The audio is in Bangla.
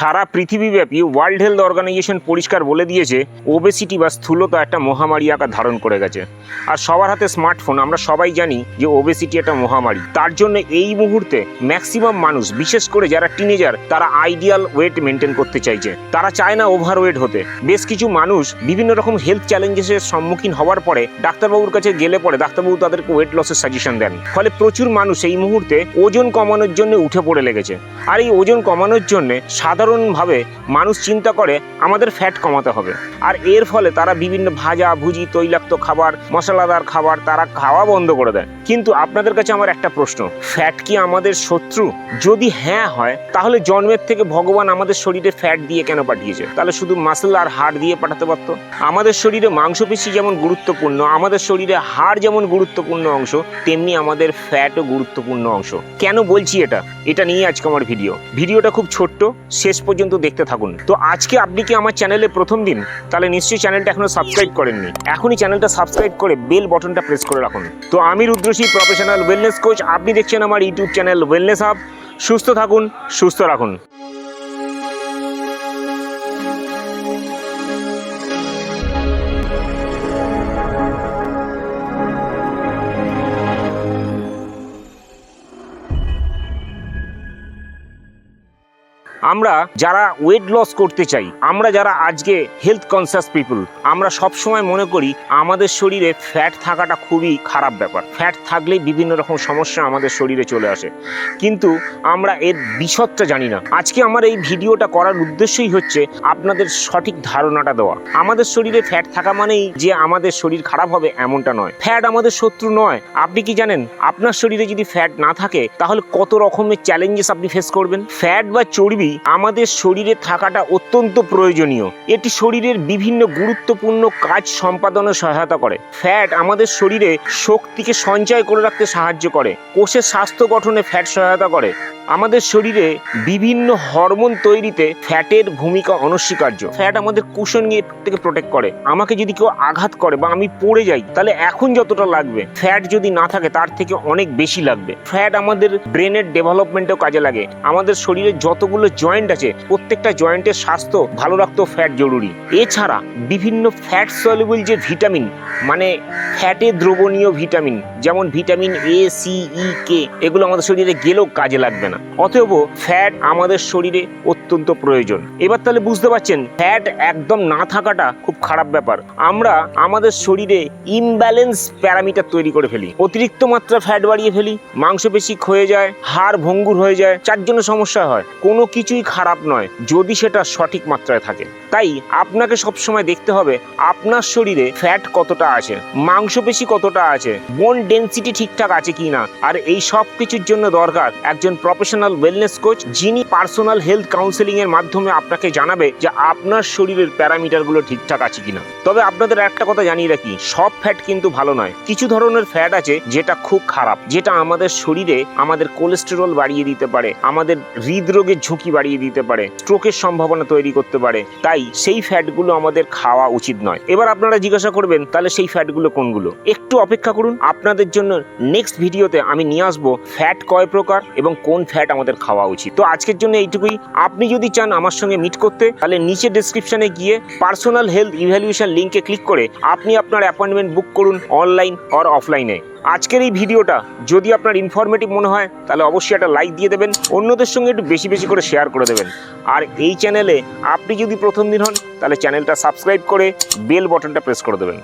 সারা পৃথিবীব্যাপী ওয়ার্ল্ড হেলথ অর্গানাইজেশন পরিষ্কার বলে দিয়েছে ওবেসিটি বা স্থূলতা একটা মহামারী আকার ধারণ করে গেছে। আর সবার হাতে স্মার্টফোন আমরা সবাই জানি যে ওবেসিটি একটা মহামারী। তার জন্য এই মুহূর্তে ম্যাক্সিমাম মানুষ, বিশেষ করে যারা টিনেজার তারা আইডিয়াল ওয়েট মেনটেন করতে চাইছে। তারা চায় না ওভারওয়েট হতে। বেশ কিছু মানুষ বিভিন্ন রকম হেলথ চ্যালেঞ্জেসের সম্মুখীন হওয়ার পরে ডাক্তারবাবুর কাছে গেলে পরে ডাক্তারবাবু তাদেরকে ওয়েট লসের সাজেশন দেন। ফলে প্রচুর মানুষ এই মুহূর্তে ওজন কমানোর জন্য উঠে পড়ে লেগেছে। আর এই ওজন কমানোর জন্য সাধারণভাবে মানুষ চিন্তা করে আমাদের ফ্যাট কমাতে হবে। আর এর ফলে তারা বিভিন্ন ভাজা, ভুজি, তৈলাক্ত খাবার, মশলাদার খাবার তারা খাওয়া বন্ধ করে দেয়। কিন্তু আপনাদের কাছে আমার একটা প্রশ্ন ফ্যাট কি আমাদের শত্রু? যদি হ্যাঁ হয়, তাহলে জন্মের থেকে ভগবান আমাদের শরীরে ফ্যাট দিয়ে কেন পাঠিয়েছে? তাহলে শুধু মাসল আর হাড় দিয়ে পাঠাতে পারতো? আমাদের শরীরে মাংসপেশি যেমন গুরুত্বপূর্ণ, আমাদের শরীরে হাড় যেমন গুরুত্বপূর্ণ অংশ, তেমনি আমাদের ফ্যাটও গুরুত্বপূর্ণ অংশ। কেন বলছি এটা? এটা নিয়ে আজকে আমার ভিডিও ভিডিওটা খুব ছোট্ট, শেষ পর্যন্ত দেখতে থাকুন। তো আজকে আপনি কি আমার চ্যানেলে প্রথম দিন? তাহলে নিশ্চয়ই চ্যানেলটা এখনও সাবস্ক্রাইব করেননি। এখনই চ্যানেলটা সাবস্ক্রাইব করে বেল বটনটা প্রেস করে রাখুন। তো আমি রুদ্রশী প্রফেশনাল ওয়েলনেস কোচ আপনি দেখছেন আমার ইউটিউব চ্যানেল ওয়েলনেস হাব সুস্থ থাকুন, সুস্থ রাখুন। আমরা যারা ওয়েট লস করতে চাই, আমরা যারা আজকে হেলথ কনসিয়াস পিপল আমরা সব সময় মনে করি আমাদের শরীরে ফ্যাট থাকাটা খুবই খারাপ ব্যাপার। ফ্যাট থাকলেই বিভিন্ন রকম সমস্যা আমাদের শরীরে চলে আসে। কিন্তু আমরা এর বিশদটা জানি না। আজকে আমার এই ভিডিওটা করার উদ্দেশ্যই হচ্ছে আপনাদের সঠিক ধারণাটা দেওয়া। আমাদের শরীরে ফ্যাট থাকা মানেই যে আমাদের শরীর খারাপ হবে এমনটা নয়। ফ্যাট আমাদের শত্রু নয়। আপনি কি জানেন? আপনার শরীরে যদি ফ্যাট না থাকে, তাহলে কত রকমের চ্যালেঞ্জেস আপনি ফেস করবেন? ফ্যাট বা চর্বি আমাদের শরীরে থাকাটা অত্যন্ত প্রয়োজনীয়। এটি শরীরের বিভিন্ন গুরুত্বপূর্ণ কাজ সম্পাদনে সহায়তা করে। ফ্যাট আমাদের শরীরে শক্তিকে সঞ্চয় করে রাখতে সাহায্য করে। কোষের স্বাস্থ্য গঠনে ফ্যাট সহায়তা করে। আমাদের শরীরে বিভিন্ন হরমোন তৈরিতে ফ্যাটের ভূমিকা অনস্বীকার্য। ফ্যাট আমাদের কুশন থেকে প্রোটেক্ট করে। আমাকে যদি কেউ আঘাত করে বা আমি পড়ে যাই, তাহলে এখন যতটা লাগবে, ফ্যাট যদি না থাকে তার থেকে অনেক বেশি লাগবে। ফ্যাট আমাদের ব্রেনের ডেভেলপমেন্টেও কাজে লাগে। আমাদের শরীরে যতগুলো জয়েন্ট আছে, প্রত্যেকটা জয়েন্টের স্বাস্থ্য ভালো রাখতেও ফ্যাট জরুরি। এছাড়া বিভিন্ন ফ্যাট সলিবল যে ভিটামিন মানে ফ্যাটে দ্রবণীয় ভিটামিন যেমন ভিটামিন এ সি ই কে এগুলো আমাদের শরীরে গেলেও কাজে লাগবে না। অতএব ফ্যাট আমাদের শরীরে অত্যন্ত প্রয়োজন। এবার তাহলে বুঝতে পারছেন ফ্যাট একদম না থাকাটা খুব খারাপ ব্যাপার। আমরা আমাদের শরীরে ইমব্যালেন্স প্যারামিটার তৈরি করে ফেলি। অতিরিক্ত মাত্রা ফ্যাট বাড়িয়ে ফেলি, মাংসপেশি ক্ষয়ে যায়, হাড় ভঙ্গুর হয়ে যায়, যার জন্য সমস্যা হয়। কোনো কিছুই খারাপ নয়, যদি সেটা সঠিক মাত্রায় থাকে। তাই আপনাকে সবসময় দেখতে হবে, আপনার শরীরে ফ্যাট কতটা আছে, মাংসপেশি কতটা আছে বোন ডেন্সিটি ঠিকঠাক আছে কি না? আর এই সব কিছুর জন্য দরকার একজন প্রফেশনাল ওয়েলনেস কোচ যিনি পার্সোনাল হেলথ কাউন্সেলিং এর মাধ্যমে আপনাকে জানাবে যে আপনার শরীরের প্যারামিটারগুলো ঠিকঠাক আছে কিনা তবে আপনাদের একটা কথা জানিয়ে রাখি, সব ফ্যাট কিন্তু ভালো নয়। কিছু ধরনের ফ্যাট আছে যেটা খুব খারাপ, যেটা আমাদের শরীরে আমাদের কোলেস্টেরল বাড়িয়ে দিতে পারে, আমাদের হৃদরোগের ঝুঁকি বাড়িয়ে দিতে পারে স্ট্রোকের সম্ভাবনা তৈরি করতে পারে। তাই সেই ফ্যাটগুলো আমাদের খাওয়া উচিত নয়। এবার আপনারা জিজ্ঞাসা করবেন, তাহলে সেই ফ্যাটগুলো কোনগুলো? একটু অপেক্ষা করুন, আপনাদের জন্য নেক্সট ভিডিওতে আমি নিয়ে আসব ফ্যাট কয় প্রকার এবং কোন ফ্যাট আমাদের খাওয়া উচিত। তো আজকের জন্য এইটুকুই। আপনি যদি চান আমার সঙ্গে মিট করতে, তাহলে নিচে ডিসক্রিপশনে গিয়ে পার্সোনাল হেলথ ইভ্যালুয়েশন লিঙ্কে ক্লিক করে আপনি আপনার অ্যাপয়েন্টমেন্ট বুক করুন অনলাইন অর অফলাইনে আজকের এই ভিডিওটা যদি আপনার ইনফরমেটিভ মনে হয়, তাহলে অবশ্যই একটা লাইক দিয়ে দেবেন, অন্যদের সঙ্গে একটু বেশি বেশি করে শেয়ার করে দেবেন। আর এই চ্যানেলে আপনি যদি প্রথম দিন হন, তাহলে চ্যানেলটা সাবস্ক্রাইব করে বেল বটনটা প্রেস করে দেবেন।